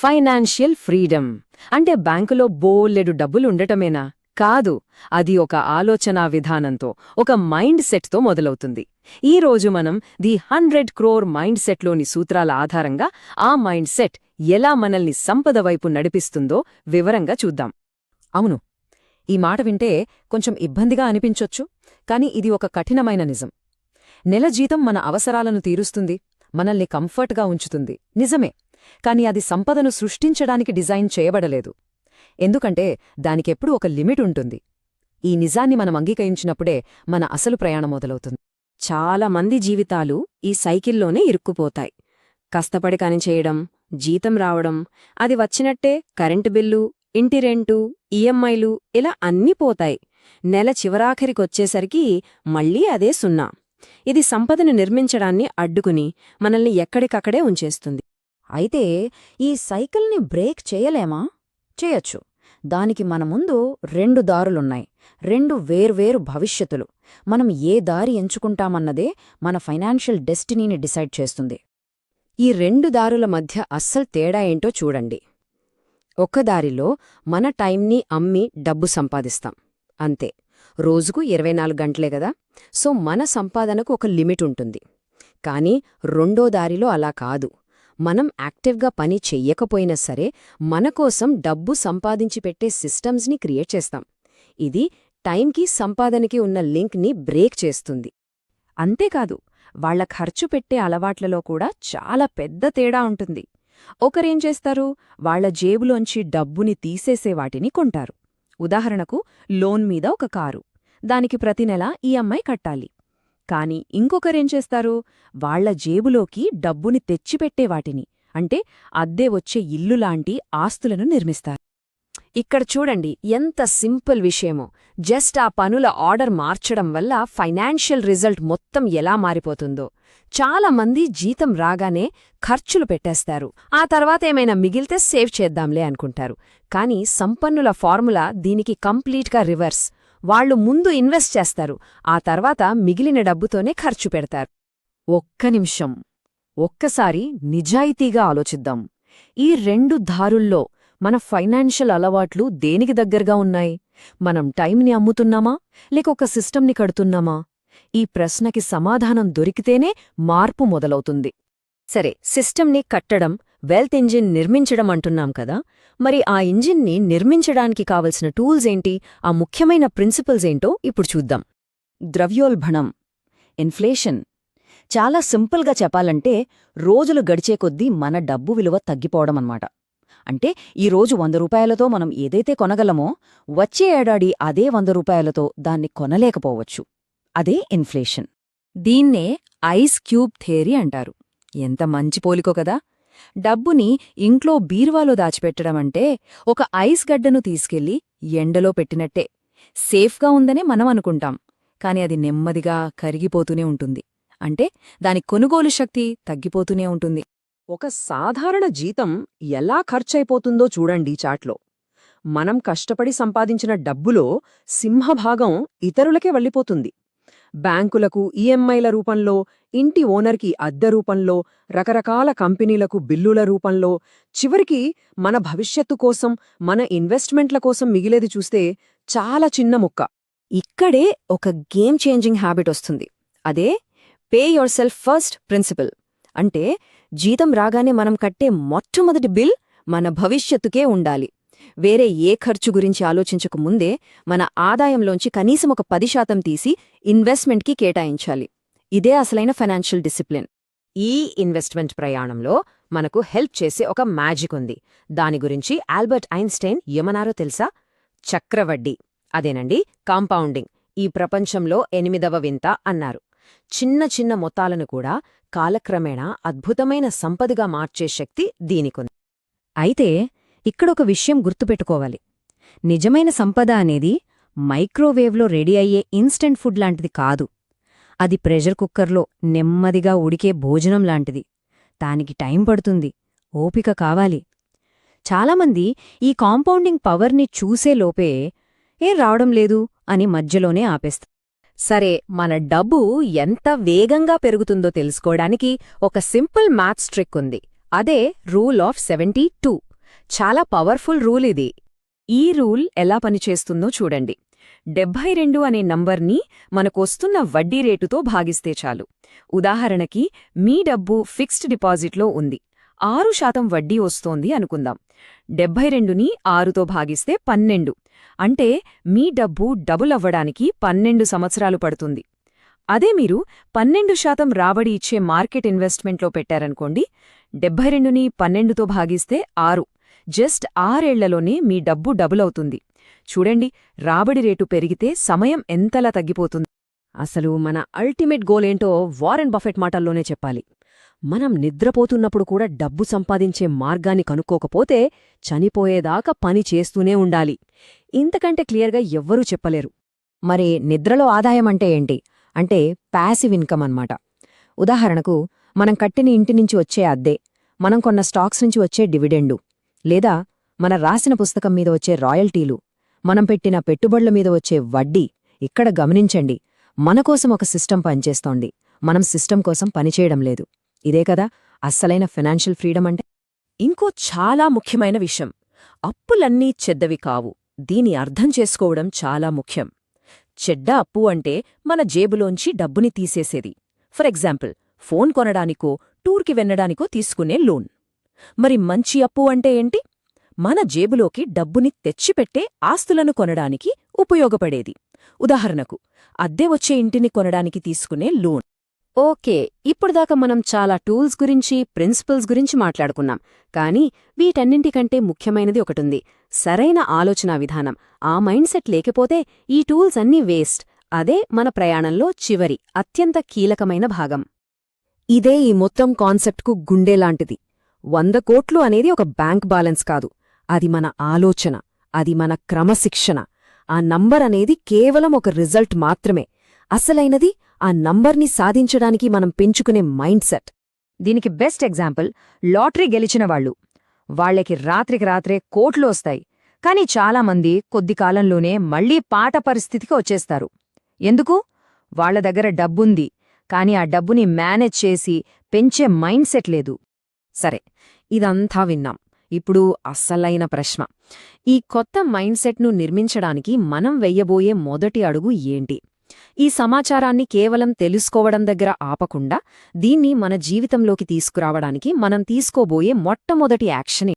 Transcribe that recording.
Financial freedom. అంటే బ్యాంకులో బోల్లెడు డబ్బులుండటమేనా? కాదు అది ఒక ఆలోచనా విధానంతో ఒక మైండ్ సెట్తో మొదలవుతుంది. ఈ రోజు మనం ది హండ్రెడ్ క్రోర్ మైండ్ సెట్లోని సూత్రాల ఆధారంగా ఆ మైండ్ సెట్ ఎలా మనల్ని సంపద వైపు నడిపిస్తుందో వివరంగా చూద్దాం. అవును ఈ మాట వింటే కొంచెం ఇబ్బందిగా అనిపించొచ్చు కాని ఇది ఒక కఠినమైన నిజం. నెల జీతం మన అవసరాలను తీరుస్తుంది మనల్ని కంఫర్ట్గా ఉంచుతుంది. నిజమే కాని అది సంపదను సృష్టించడానికి డిజైన్ చేయబడలేదు. ఎందుకంటే దానికెప్పుడు ఒక లిమిట్ ఉంటుంది. ఈ నిజాన్ని మనం అంగీకరించినప్పుడే మన అసలు ప్రయాణం మొదలవుతుంది. చాలా మంది జీవితాలు ఈ సైకిల్లోనే ఇరుక్కుపోతాయి. కష్టపడి కాని చేయడం జీతం రావడం అది వచ్చినట్టే కరెంటు బిల్లు ఇంటి రెంటు ఈఎంఐలు ఇలా అన్నీ పోతాయి. నెల చివరాఖరికొచ్చేసరికి మళ్ళీ అదే సున్నా. ఇది సంపదను నిర్మించడాన్ని అడ్డుకుని మనల్ని ఎక్కడికక్కడే ఉంచేస్తుంది. అయితే ఈ సైకిల్ని బ్రేక్ చేయలేమా? చేయొచ్చు. దానికి మన ముందు రెండు దారులున్నాయి. రెండు వేర్వేరు భవిష్యత్తులు. మనం ఏ దారి ఎంచుకుంటామన్నదే మన ఫైనాన్షియల్ డెస్టినీని డిసైడ్ చేస్తుంది. ఈ రెండు దారుల మధ్య అస్సలు తేడా ఏంటో చూడండి. ఒక్క దారిలో మన టైంని అమ్మి డబ్బు సంపాదిస్తాం. అంతే. రోజుకు ఇరవై నాలుగు గంటలే గదా సో మన సంపాదనకు ఒక లిమిట్ ఉంటుంది. కానీ రెండో దారిలో అలా కాదు. మనం యాక్టివ్గా పని చెయ్యకపోయినా సరే మన కోసం డబ్బు సంపాదించి పెట్టే సిస్టమ్స్ని క్రియేట్ చేస్తాం. ఇది టైంకి సంపాదనకి ఉన్న లింక్ని బ్రేక్ చేస్తుంది. అంతేకాదు వాళ్ళ ఖర్చు పెట్టే అలవాట్లలో కూడా చాలా పెద్ద తేడా ఉంటుంది. ఒకరేం చేస్తారు? వాళ్ళ జేబులోంచి డబ్బుని తీసేసే వాటిని కొంటారు. ఉదాహరణకు లోన్ మీద ఒక కారు. దానికి ప్రతి నెల ఈఎంఐ కట్టాలి. కాని ఇంకొకరేం చేస్తారు? వాళ్ళ జేబులోకి డబ్బుని తెచ్చిపెట్టే వాటిని. అంటే అద్దె వచ్చే ఇల్లులాంటి ఆస్తులను నిర్మిస్తారు. ఇక్కడ చూడండి ఎంత సింపుల్ విషయమో. జస్ట్ ఆ పనుల ఆర్డర్ మార్చడం వల్ల ఫైనాన్షియల్ రిజల్ట్ మొత్తం ఎలా మారిపోతుందో. చాలా మంది జీతం రాగానే ఖర్చులు పెట్టేస్తారు. ఆ తర్వాత ఏమైనా మిగిలితే సేవ్ చేద్దాంలే అనుకుంటారు. కానీ సంపన్నుల ఫార్ములా దీనికి కంప్లీట్గా రివర్స్. వాళ్ళు ముందు ఇన్వెస్ట్ చేస్తారు ఆ తర్వాత మిగిలిన డబ్బుతోనే ఖర్చు పెడతారు. ఒక్క నిమిషం. ఒక్కసారి నిజాయితీగా ఆలోచిద్దాం. ఈ రెండు దారుల్లో మన ఫైనాన్షియల్ అలవాట్లు దేనికి దగ్గరగా ఉన్నాయి? మనం టైంని అమ్ముతున్నామా? లేక ఒక సిస్టమ్ని కడుతున్నామా? ఈ ప్రశ్నకి సమాధానం దొరికితేనే మార్పు మొదలవుతుంది. సరే సిస్టమ్ని కట్టడం వెల్త్ ఇంజిన్ నిర్మించడం అంటున్నాం కదా. మరి ఆ ఇంజిన్ని నిర్మించడానికి కావలసిన టూల్స్ ఏంటి? ఆ ముఖ్యమైన ప్రిన్సిపల్స్ ఏంటో ఇప్పుడు చూద్దాం. ద్రవ్యోల్బణం ఇన్ఫ్లేషన్. చాలా సింపుల్గా చెప్పాలంటే రోజులు గడిచే కొద్దీ మన డబ్బు విలువ తగ్గిపోవడమన్నమాట అంటే ఈ రోజు వంద రూపాయలతో మనం ఏదైతే కొనగలమో వచ్చే ఏడాది అదే వంద రూపాయలతో దాన్ని కొనలేకపోవచ్చు. అదే ఇన్ఫ్లేషన్. దీన్నే ఐస్ క్యూబ్ థేరీ అంటారు. ఎంత మంచి పోలికో కదా! డబ్బుని ఇంట్లో బీరువాలో దాచిపెట్టడమంటే ఒక ఐస్ గడ్డను తీసుకెళ్ళి ఎండలో పెట్టినట్టే. సేఫ్గా ఉందనే మనం అనుకుంటాం కాని అది నెమ్మదిగా కరిగిపోతూనే ఉంటుంది. అంటే దాని కొనుగోలు శక్తి తగ్గిపోతూనే ఉంటుంది. ఒక సాధారణ జీతం ఎలా ఖర్చయిపోతుందో చూడండి చాట్లో. మనం కష్టపడి సంపాదించిన డబ్బులో సింహభాగం ఇతరులకే వెళ్ళిపోతుంది. బ్యాంకులకు ఈఎంఐల రూపంలో ఇంటి ఓనర్కి అద్దె రూపంలో రకరకాల కంపెనీలకు బిల్లుల రూపంలో చివరికి మన భవిష్యత్తు కోసం మన ఇన్వెస్ట్మెంట్ల కోసం మిగిలేది చూస్తే చాలా చిన్న ముక్క. ఇక్కడే ఒక గేమ్ చేంజింగ్ హ్యాబిట్ వస్తుంది. అదే pay yourself first principle. అంటే జీతం రాగానే మనం కట్టే మొట్టమొదటి బిల్ మన భవిష్యత్తుకే ఉండాలి. వేరే ఏ ఖర్చు గురించి ఆలోచించక ముందే మన ఆదాయంలోంచి కనీసం ఒక పది శాతం తీసి ఇన్వెస్ట్మెంట్కి కేటాయించాలి. ఇదే అసలైన ఫైనాన్షియల్ డిసిప్లిన్. ఈ ఇన్వెస్ట్మెంట్ ప్రయాణంలో మనకు హెల్ప్ చేసే ఒక మ్యాజిక్ ఉంది. దాని గురించి ఆల్బర్ట్ ఐన్స్టైన్ ఏమన్నారో తెలుసా? చక్రవడ్డీ. అదేనండి కాంపౌండింగ్. ఈ ప్రపంచంలో ఎనిమిదవ వింత అన్నారు. చిన్న చిన్న మొత్తాలను కూడా కాలక్రమేణా అద్భుతమైన సంపదగా మార్చే శక్తి దీనికుంది. అయితే ఇక్కడొక విషయం గుర్తుపెట్టుకోవాలి. నిజమైన సంపద అనేది మైక్రోవేవ్లో రెడీ అయ్యే ఇన్స్టెంట్ ఫుడ్ లాంటిది కాదు. అది ప్రెషర్ కుక్కర్లో నెమ్మదిగా ఉడికే భోజనం లాంటిది. దానికి టైం పడుతుంది. ఓపిక కావాలి. చాలామంది ఈ కాంపౌండింగ్ పవర్ని చూసేలోపే ఏం రావడం లేదు అని మధ్యలోనే ఆపేస్తారు. సరే మన డబ్బు ఎంత వేగంగా పెరుగుతుందో తెలుసుకోవడానికి ఒక సింపుల్ మ్యాథ్స్ ట్రిక్ ఉంది. అదే రూల్ ఆఫ్ సెవెంటీ టూ. చాలా పవర్ఫుల్ రూల్ ఇది. ఈ రూల్ ఎలా పనిచేస్తుందో చూడండి. డెబ్భై రెండు అనే నంబర్ని మనకొస్తున్న వడ్డీ రేటుతో భాగిస్తే చాలు. ఉదాహరణకి మీ డబ్బు ఫిక్స్డ్ డిపాజిట్లో ఉంది. ఆరు శాతం వడ్డీ వస్తోంది అనుకుందాం. డెబ్భై రెండుని ఆరుతో భాగిస్తే పన్నెండు. అంటే మీ డబ్బు డబుల్ అవ్వడానికి పన్నెండు సంవత్సరాలు పడుతుంది. అదే మీరు పన్నెండు శాతం రాబడి ఇచ్చే మార్కెట్ ఇన్వెస్ట్మెంట్లో పెట్టారనుకోండి డెబ్భై రెండుని పన్నెండుతో భాగిస్తే ఆరు. జస్ట్ ఆరేళ్ళలోనే మీ డబ్బు డబుల్ అవుతుంది చూడండి రాబడి రేటు పెరిగితే సమయం ఎంతలా తగ్గిపోతుంది. అసలు మన అల్టిమేట్ గోల్ ఏంటో వారెన్ బఫెట్ మాటల్లోనే చెప్పాలి. మనం నిద్రపోతున్నప్పుడు కూడా డబ్బు సంపాదించే మార్గాన్ని కనుక్కోకపోతే చనిపోయేదాకా పని చేస్తూనే ఉండాలి. ఇంతకంటే క్లియర్గా ఎవ్వరూ చెప్పలేరు. మరి నిద్రలో ఆదాయం అంటే ఏంటి? అంటే ప్యాసివ్ ఇన్కమ్ అన్నమాట. ఉదాహరణకు మనం కట్టిన ఇంటి నుంచి వచ్చే అద్దె మనం కొన్న స్టాక్స్ నుంచి వచ్చే డివిడెండు. లేదా మన రాసిన పుస్తకం మీద వచ్చే రాయల్టీలు మనం పెట్టిన పెట్టుబడుల మీద వచ్చే వడ్డీ ఇక్కడ గమనించండి మనకోసం ఒక సిస్టం పనిచేస్తోంది. మనం సిస్టం కోసం పనిచేయడం లేదు. ఇదే కదా అస్సలైన ఫినాన్షియల్ ఫ్రీడమ్ అంటే? ఇంకో చాలా ముఖ్యమైన విషయం అప్పులన్నీ చెద్దవి కావు. దీని అర్థం చేసుకోవడం చాలా ముఖ్యం. చెడ్డ అప్పు అంటే మన జేబులోంచి డబ్బుని తీసేసేది. ఫర్ ఎగ్జాంపుల్ ఫోన్ కొనడానికో టూర్కి వెన్నడానికో తీసుకునే లోన్. మరి మంచి అప్పు అంటే ఏంటి? మన జేబులోకి డబ్బుని తెచ్చిపెట్టే ఆస్తులను కొనడానికి ఉపయోగపడేది. ఉదాహరణకు అద్దె వచ్చే ఇంటిని కొనడానికి తీసుకునే లోన్. ఓకే ఇప్పుడుదాకా మనం చాలా టూల్స్ గురించి ప్రిన్సిపల్స్ గురించి మాట్లాడుకున్నాం. కానీ వీటన్నింటికంటే ముఖ్యమైనది ఒకటుంది. సరైన ఆలోచనా విధానం. ఆ మైండ్ సెట్ లేకపోతే ఈ టూల్స్ అన్నీ వేస్ట్. అదే మన ప్రయాణంలో చివరి అత్యంత కీలకమైన భాగం. ఇదే ఈ మొత్తం కాన్సెప్ట్కు గుండెలాంటిది వంద కోట్లు అనేది ఒక బ్యాంక్ బ్యాలెన్స్ కాదు. అది మన ఆలోచన అది మన క్రమశిక్షణ. ఆ నంబర్ అనేది కేవలం ఒక రిజల్ట్ మాత్రమే. అసలైనది ఆ నంబర్ని సాధించడానికి మనం పెంచుకునే మైండ్ సెట్. దీనికి బెస్ట్ ఎగ్జాంపుల్ లాటరీ గెలిచిన వాళ్ళు. వాళ్ళకి రాత్రికి రాత్రే కోట్లు వస్తాయి. కాని చాలామంది కొద్ది కాలంలోనే మళ్ళీ పాట పరిస్థితికి వచ్చేస్తారు. ఎందుకు? వాళ్ళ దగ్గర డబ్బుంది. కాని ఆ డబ్బుని మేనేజ్ చేసి పెంచే మైండ్ సెట్ లేదు. సరే ఇదంతా విన్నాం. ఇప్పుడు అస్సలైన ప్రశ్న. ఈ కొత్త మైండ్ సెట్ను నిర్మించడానికి మనం వెయ్యబోయే మొదటి అడుగు ఏంటి? ఈ సమాచారాన్ని కేవలం తెలుసుకోవడం దగ్గర ఆపకుండా దీన్ని మన జీవితంలోకి తీసుకురావడానికి మనం తీసుకోబోయే మొట్టమొదటి యాక్షన్